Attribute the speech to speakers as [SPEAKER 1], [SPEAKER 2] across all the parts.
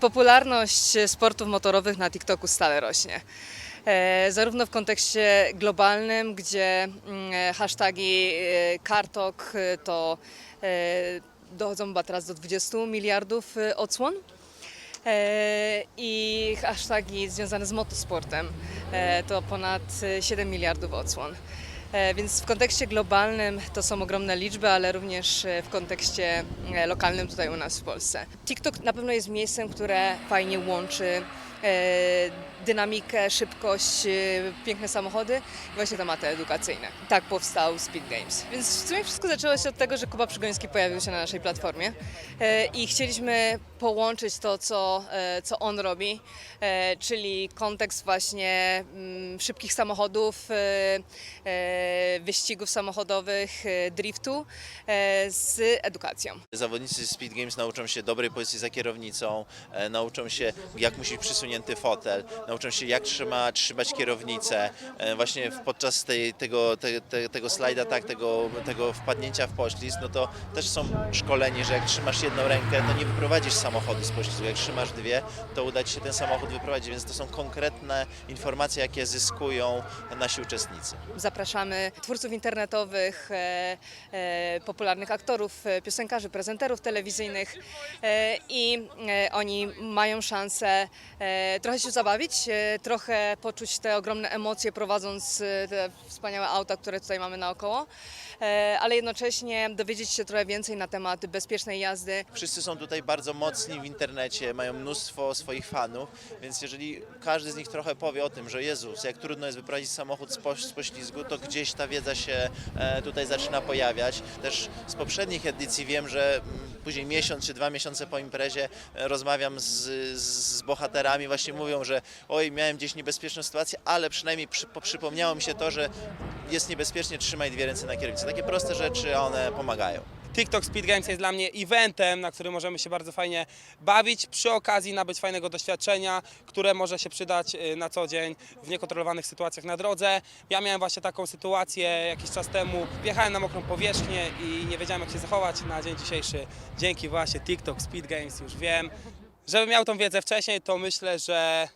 [SPEAKER 1] Popularność sportów motorowych na TikToku stale rośnie. E, zarówno w kontekście globalnym, gdzie mm, e, hashtagi e, Kartok to dochodzą chyba teraz do 20 miliardów odsłon. I hashtagi związane z motosportem to ponad e, 7 miliardów odsłon. E, Więc w kontekście globalnym to są ogromne liczby, ale również e, w kontekście e, lokalnym tutaj u nas w Polsce. TikTok na pewno jest miejscem, które fajnie łączy dynamikę, szybkość, e, piękne samochody i właśnie tematy edukacyjne. Tak powstał Speed Games. Więc w sumie wszystko zaczęło się od tego, że Kuba Przygoński pojawił się na naszej platformie e, i chcieliśmy połączyć to, co, e, co on robi, e, czyli kontekst właśnie mm, szybkich samochodów, e, e, wyścigów samochodowych, e, driftu e, z edukacją.
[SPEAKER 2] Zawodnicy Speed Games nauczą się dobrej pozycji za kierownicą, e, nauczą się jak musi być przysunięty fotel, nauczą się jak trzyma, trzymać kierownicę. E, właśnie podczas tej, tego, te, te, tego slajda, tak, tego, tego wpadnięcia w poślizg, no to też są szkoleni, że jak trzymasz jedną rękę, to nie wyprowadzisz samochodu z poślizgu. Jak trzymasz dwie, to uda Ci się ten samochód wyprowadzić, więc to są konkretne informacje, jakie zyskują nasi uczestnicy.
[SPEAKER 1] Zapraszamy twórców internetowych, e, e, popularnych aktorów, piosenkarzy, prezenterów telewizyjnych i oni mają szansę trochę się zabawić, e, trochę poczuć te ogromne emocje prowadząc e, te wspaniałe auta, które tutaj mamy naokoło, e, ale jednocześnie dowiedzieć się trochę więcej na temat bezpiecznej jazdy,
[SPEAKER 2] Wszyscy są tutaj bardzo mocni w internecie, mają mnóstwo swoich fanów, więc jeżeli każdy z nich trochę powie o tym, że Jezus, jak trudno jest wyprowadzić samochód z, poś- z poślizgu, to gdzieś ta wiedza się tutaj zaczyna pojawiać. Też z poprzednich edycji wiem, że mm, później miesiąc czy dwa miesiące po imprezie rozmawiam z, z, z właśnie mówią, że oj, miałem gdzieś niebezpieczną sytuację, ale przynajmniej przy, po- przypomniało mi się to, że jest niebezpiecznie, trzymaj dwie ręce na kierownicy. Takie proste rzeczy, a one pomagają.
[SPEAKER 3] TikTok Speed Games jest dla mnie eventem, na którym możemy się bardzo fajnie bawić, przy okazji nabyć fajnego doświadczenia, które może się przydać y, na co dzień w niekontrolowanych sytuacjach na drodze. Ja miałem właśnie taką sytuację jakiś czas temu, wjechałem na mokrą powierzchnię i nie wiedziałem jak się zachować na dzień dzisiejszy. Dzięki właśnie TikTok Speed Games już wiem. Żebym miał tą wiedzę wcześniej, to myślę, że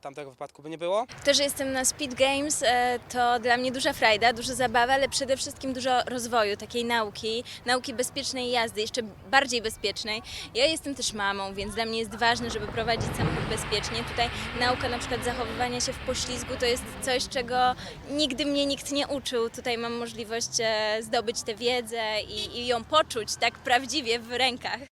[SPEAKER 3] tamtego wypadku by nie było.
[SPEAKER 4] To, że jestem na Speed Games, e, to dla mnie duża frajda, duża zabawa, ale przede wszystkim dużo rozwoju, takiej nauki, nauki bezpiecznej jazdy, jeszcze bardziej bezpiecznej. Ja jestem też mamą, więc dla mnie jest ważne, żeby prowadzić samochód bezpiecznie. Tutaj nauka na przykład zachowywania się w poślizgu to jest coś, czego nigdy mnie nikt nie uczył. Tutaj mam możliwość e, zdobyć tę wiedzę i, i ją poczuć tak prawdziwie w rękach.